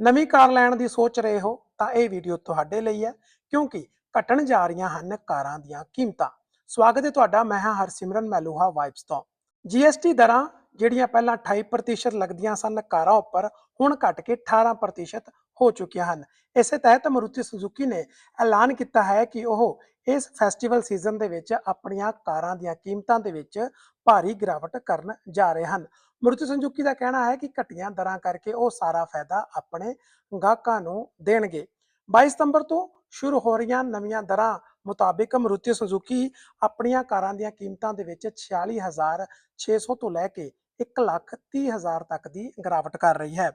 ਨਵੀਂ ਕਾਰ ਲੈਣ ਦੀ ਸੋਚ ਰਹੇ ਹੋ, ਤਾਂ ਇਹ ਵੀਡੀਓ ਤੁਹਾਡੇ ਲਈ ਹੈ, ਕਿਉਂਕਿ ਘਟਣ ਜਾ ਰਹੀਆਂ ਹਨ ਕਾਰਾਂ ਦੀਆਂ ਕੀਮਤਾਂ। ਸਵਾਗਤ ਹੈ ਤੁਹਾਡਾ, ਮੈਂ ਹਾਂ ਹਰਸਿਮਰਨ ਮੈਲੂਹਾ ਵਾਈਬਸ ਤੋਂ। GST ਦਰਾਂ ਜਿਹੜੀਆਂ ਪਹਿਲਾਂ 28% ਲੱਗਦੀਆਂ ਸਨ ਕਾਰਾਂ ਉੱਪਰ, ਹੁਣ ਘਟ ਕੇ 18% ਹੋ ਚੁੱਕੀਆਂ ਹਨ। ਇਸੇ ਤਹਿਤ ਮਾਰੂਤੀ ਸੁਜ਼ੂਕੀ ਨੇ ਐਲਾਨ ਕੀਤਾ ਹੈ ਕਿ ਉਹ ਇਸ ਫੈਸਟੀਵਲ ਸੀਜ਼ਨ ਦੇ ਵਿੱਚ ਆਪਣੀਆਂ ਕਾਰਾਂ ਦੀਆਂ ਕੀਮਤਾਂ ਦੇ ਵਿੱਚ ਭਾਰੀ ਗਿਰਾਵਟ ਕਰਨ ਜਾ ਰਹੇ ਹਨ। ਮਾਰੂਤੀ ਸੁਜ਼ੂਕੀ ਦਾ ਕਹਿਣਾ ਹੈ ਕਿ ਘਟੀਆਂ ਦਰਾਂ ਕਰਕੇ ਉਹ ਸਾਰਾ ਫਾਇਦਾ ਆਪਣੇ ਗਾਹਕਾਂ ਨੂੰ ਦੇਣਗੇ। 22 ਸਤੰਬਰ ਤੋਂ ਸ਼ੁਰੂ ਹੋ ਰਹੀਆਂ ਨਵੀਆਂ ਦਰਾਂ ਮੁਤਾਬਿਕ ਮਾਰੂਤੀ ਸੁਜ਼ੂਕੀ ਆਪਣੀਆਂ ਕਾਰਾਂ ਦੀਆਂ ਕੀਮਤਾਂ ਦੇ ਵਿੱਚ 46600 ਤੋਂ ਲੈ ਕੇ 130000 ਤੱਕ ਦੀ ਗਿਰਾਵਟ ਕਰ ਰਹੀ ਹੈ।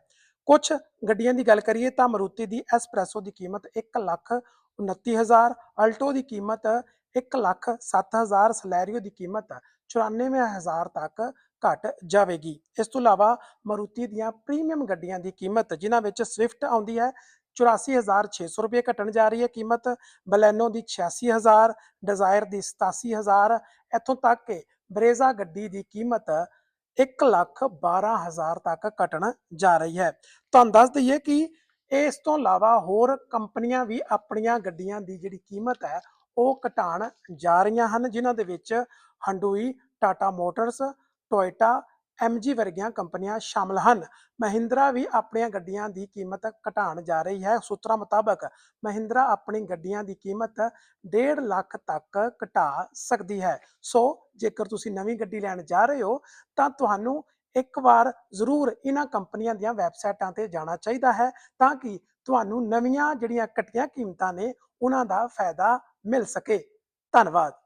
ਕੁਝ ਗੱਡੀਆਂ ਦੀ ਗੱਲ ਕਰੀਏ ਤਾਂ ਮਾਰੂਤੀ ਦੀ ਐਸਪ੍ਰੈਸੋ ਦੀ ਕੀਮਤ 129000 ਅਲਟੋ ਦੀ ਕੀਮਤ 107000 ਸਲੈਰੀਓ ਦੀ ਕੀਮਤ 94000 ਤੱਕ ਘਟ ਜਾਵੇਗੀ। ਇਸ ਤੋਂ ਇਲਾਵਾ ਮਾਰੂਤੀ ਦੀਆਂ ਪ੍ਰੀਮੀਅਮ ਗੱਡੀਆਂ ਦੀ ਕੀਮਤ ਜਿਨ੍ਹਾਂ ਵਿੱਚ ਸਵਿਫਟ ਆਉਂਦੀ ਹੈ 84600 ਰੁਪਏ ਘਟਣ ਜਾ ਰਹੀ ਹੈ ਕੀਮਤ, ਬਲੈਨੋ ਦੀ 86000 ਡਿਜ਼ਾਇਰ ਦੀ 87000 ਇੱਥੋਂ ਤੱਕ ਕਿ ਬਰੇਜ਼ਾ ਗੱਡੀ ਦੀ ਕੀਮਤ 1 ਲੱਖ 12000 ਤੱਕ ਘਟਣ ਜਾ ਰਹੀ ਹੈ। ਤੁਹਾਨੂੰ ਦੱਸ ਦਈਏ ਕਿ ਇਸ ਤੋਂ ਇਲਾਵਾ ਹੋਰ ਕੰਪਨੀਆਂ ਵੀ ਆਪਣੀਆਂ ਗੱਡੀਆਂ ਦੀ ਜਿਹੜੀ ਕੀਮਤ ਹੈ, ਉਹ ਘਟਾਉਣ ਜਾ ਰਹੀਆਂ ਹਨ, ਜਿਨ੍ਹਾਂ ਦੇ ਵਿੱਚ Hyundai Tata Motors Toyota MG ਵਰਗੀਆਂ ਕੰਪਨੀਆਂ ਸ਼ਾਮਲ ਹਨ। ਮਹਿੰਦਰਾ ਵੀ ਆਪਣੀਆਂ ਗੱਡੀਆਂ ਦੀ ਕੀਮਤ ਘਟਾਉਣ ਜਾ ਰਹੀ ਹੈ। ਸੂਤਰਾਂ ਮੁਤਾਬਕ, ਮਹਿੰਦਰਾ ਆਪਣੀ ਗੱਡੀਆਂ ਦੀ ਕੀਮਤ 1.5 ਲੱਖ ਤੱਕ ਘਟਾ ਸਕਦੀ ਹੈ। ਸੋ, ਜੇਕਰ ਤੁਸੀਂ ਨਵੀਂ ਗੱਡੀ ਲੈਣ ਜਾ ਰਹੇ ਹੋ, ਤਾਂ ਤੁਹਾਨੂੰ ਇੱਕ ਵਾਰ ਜ਼ਰੂਰ ਇਹਨਾਂ ਕੰਪਨੀਆਂ ਦੀਆਂ ਵੈਬਸਾਈਟਾਂ ਤੇ ਜਾਣਾ ਚਾਹੀਦਾ ਹੈ ਤਾਂ ਕਿ ਤੁਹਾਨੂੰ ਨਵੀਆਂ ਜਿਹੜੀਆਂ ਘਟੀਆਂ ਕੀਮਤਾਂ ਨੇ, ਉਹਨਾਂ ਦਾ ਫਾਇਦਾ ਮਿਲ ਸਕੇ। ਧੰਨਵਾਦ।